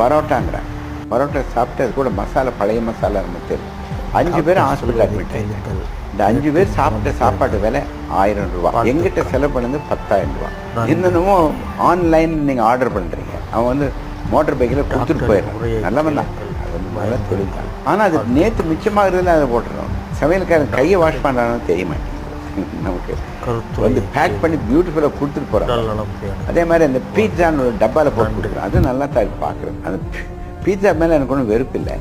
பரோட்டாங்கிறாங்க பரோட்டா சாப்பிட்டு அது கூட மசாலா பழைய மசாலா தெரியும் அஞ்சு பேர் ஹாஸ்பிட்டல் அட்மிட் ஆகிட்டாங்க இந்த அஞ்சு பேர் சாப்பிட்ட சாப்பாடு விலை ஆயிரம் ரூபா. எங்கிட்ட செலவு பண்ணது பத்தாயிரம் ரூபா. இன்னமும் ஆன்லைன் நீங்கள் ஆர்டர் பண்ணுறீங்க அவன் வந்து மோட்டார் பைக்கில் கொடுத்துட்டு போயிடுறான் அது வந்து நல்ல தொழில் தான். ஆனால் அது நேற்று மிச்சமாகிறதுல அதை போட்டுறோம். சமையல்காரன் கையை வாஷ் பண்ணுறான்னு தெரிய மாட்டேங்குது. நமக்கு. வந்து பேக் பண்ணி பியூட்டிஃபுல்லாக கொடுத்துட்டு போகிறாங்க பேண அதே மாதிரி அந்த பீட்சான்னு ஒரு டப்பாவில் போட்டு கொடுக்குறேன் அது நல்லா தான் இருக்கு பார்க்குறேன் அந்த பீட்சா மேலே எனக்கு ஒன்றும் வெறுப்பு இல்லை.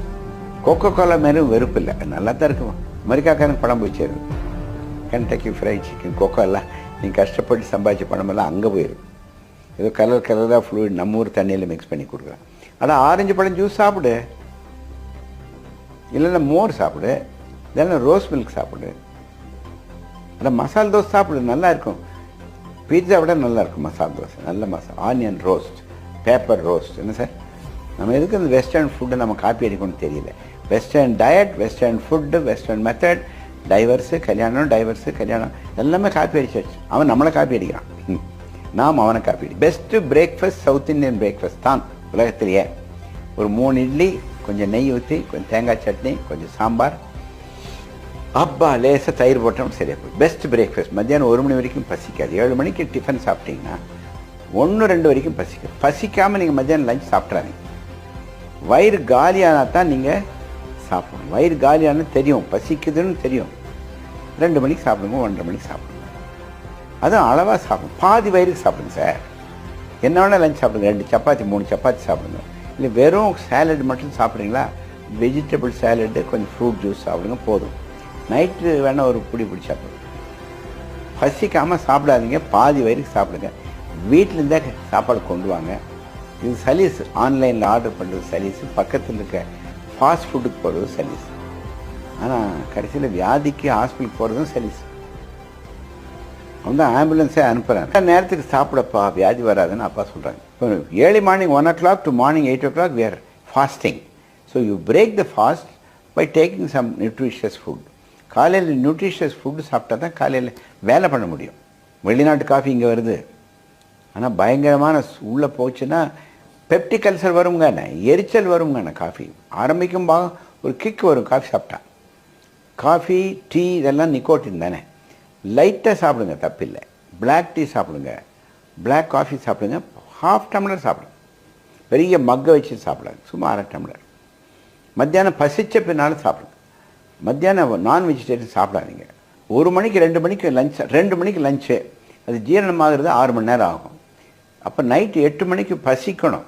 கொக்கோ கோலா மேலும் வெறுப்பு இல்லை. நல்லா தான் இருக்கும் அமெரிக்காக்காரன் படம் போய் சேரும் கென்டக்கி ஃப்ரைட் சிக்கன் கொக்கோ எல்லாம் நீங்கள் கஷ்டப்பட்டு சம்பாதிச்ச பணமெல்லாம் அங்கே போயிடும் ஏதோ கலர் கலராக ஃப்ளூயிட் நம்ம ஊர் தண்ணியில் மிக்ஸ் பண்ணி கொடுக்குறேன். ஆனால் ஆரஞ்சு பழம் ஜூஸ் சாப்பிடு. இல்லைன்னா மோர் சாப்பிடு. இல்லைன்னா ரோஸ் மில்க் சாப்பிடு. அந்த மசால் தோசை சாப்பிடு நல்லா இருக்கும் பீட்சா விட நல்லா இருக்கும் மசால் தோசை. நல்ல masala onion roast paper roast என்ன சார்? நம்ம எதுக்கு இந்த வெஸ்டர்ன் ஃபுட்டை நம்ம காப்பி அடிக்கணும்னு தெரியல. Western diet western food western method divorce கல்யாணம் டைவர்ஸு கல்யாணம். எல்லாமே காப்பி அடிச்சாச்சு. அவன் நம்மளை காப்பி அடிக்கிறான். நாம் அவனை காப்பி அடி best breakfast south Indian breakfast தான் உலகத்திலேயே. ஒரு மூணு இட்லி கொஞ்சம் நெய் ஊற்றி கொஞ்சம் தேங்காய் சட்னி கொஞ்சம் சாம்பார் அப்பா லேசாக தயிர் போட்டோம் சரியாக போய் பெஸ்ட் பிரேக்ஃபாஸ்ட் மத்தியானம் ஒரு மணி வரைக்கும் பசிக்காது. ஏழு மணிக்கு டிஃபன் சாப்பிட்டீங்கன்னா ஒன்று ரெண்டு வரைக்கும் பசிக்கும் பசிக்காமல் நீங்கள் மத்தியானம் லஞ்ச் சாப்பிட்றாதீங்க வயிறு காலியானா தான் நீங்கள் சாப்பிடணும். வயிறு காலியான தெரியும். பசிக்குதுன்னு தெரியும். ரெண்டு மணிக்கு சாப்பிடுங்க ஒன்றரை மணிக்கு சாப்பிடுங்க. அதுவும் அளவாக சாப்பிடும் பாதி வயிறுக்கு சாப்பிடுங்க சார் என்ன வேணால் லஞ்ச் சாப்பிடுங்க. ரெண்டு சப்பாத்தி மூணு சப்பாத்தி சாப்பிடுங்க. இல்லை வெறும் சேலட் மட்டும் சாப்பிட்றீங்களா? வெஜிடபிள் சேலட்டு கொஞ்சம் ஃப்ரூட் ஜூஸ் சாப்பிடுங்க போதும். நைட்டு வேணால் ஒரு பிடி பிடி சாப்பிடுங்க பசிக்காமல் சாப்பிடாதீங்க பாதி வயிறுக்கு சாப்பிடுங்க. வீட்டிலேருந்தே சாப்பாடு கொண்டு வாங்க. இது சலீஸ். ஆன்லைனில் ஆர்டர் பண்ணுறது சலீஸ். பக்கத்தில் இருக்க ஃபாஸ்ட் ஃபுட்டுக்கு போகிறது சலீஸ். ஆனால் கடைசியில் வியாதிக்கு ஹாஸ்பிட்டலுக்கு போகிறதும் சலீஸ். அவன் தான் ஆம்புலன்ஸே அனுப்புகிறாங்க நேரத்துக்கு சாப்பிடப்பா வியாதி வராதுன்னு அப்பா சொல்கிறாங்க இப்போ early morning one o'clock to morning eight o'clock we're fasting so you break the fast by taking some nutritious food காலையில் நியூட்ரிஷியஸ் ஃபுட்டு சாப்பிட்டா தான் காலையில் வேலை பண்ண முடியும். வெளிநாட்டு காஃபி இங்கே வருது. ஆனால் பயங்கரமான உள்ளே போச்சுன்னா பெப்டிக் அல்சர் வருங்கண்ணே எரிச்சல் வருங்கண்ணே காஃபி ஆரம்பிக்கும் பா ஒரு கிக் வரும் காஃபி சாப்பிட்டா. காஃபி டீ இதெல்லாம் நிக்கோட்டின் தானே. லைட்டாக சாப்பிடுங்க தப்பில்லை. பிளாக் டீ சாப்பிடுங்க. பிளாக் காஃபி சாப்பிடுங்க. ஹாஃப் டம்ளர் சாப்பிடுங்க. பெரிய மக்கை வச்சு சாப்பிடாது சும்மா அரை டம்ளர் மத்தியானம் பசிச்ச பின்னாலும் சாப்பிடுங்க. மத்தியானம் நான் வெஜிடேரியன் சாப்பிடாதீங்க. ஒரு மணிக்கு ரெண்டு மணிக்கு லஞ்ச் ரெண்டு மணிக்கு லஞ்சு அது ஜீரணமாகிறது ஆறு மணி நேரம் ஆகும். அப்போ நைட்டு எட்டு மணிக்கு பசிக்கணும்.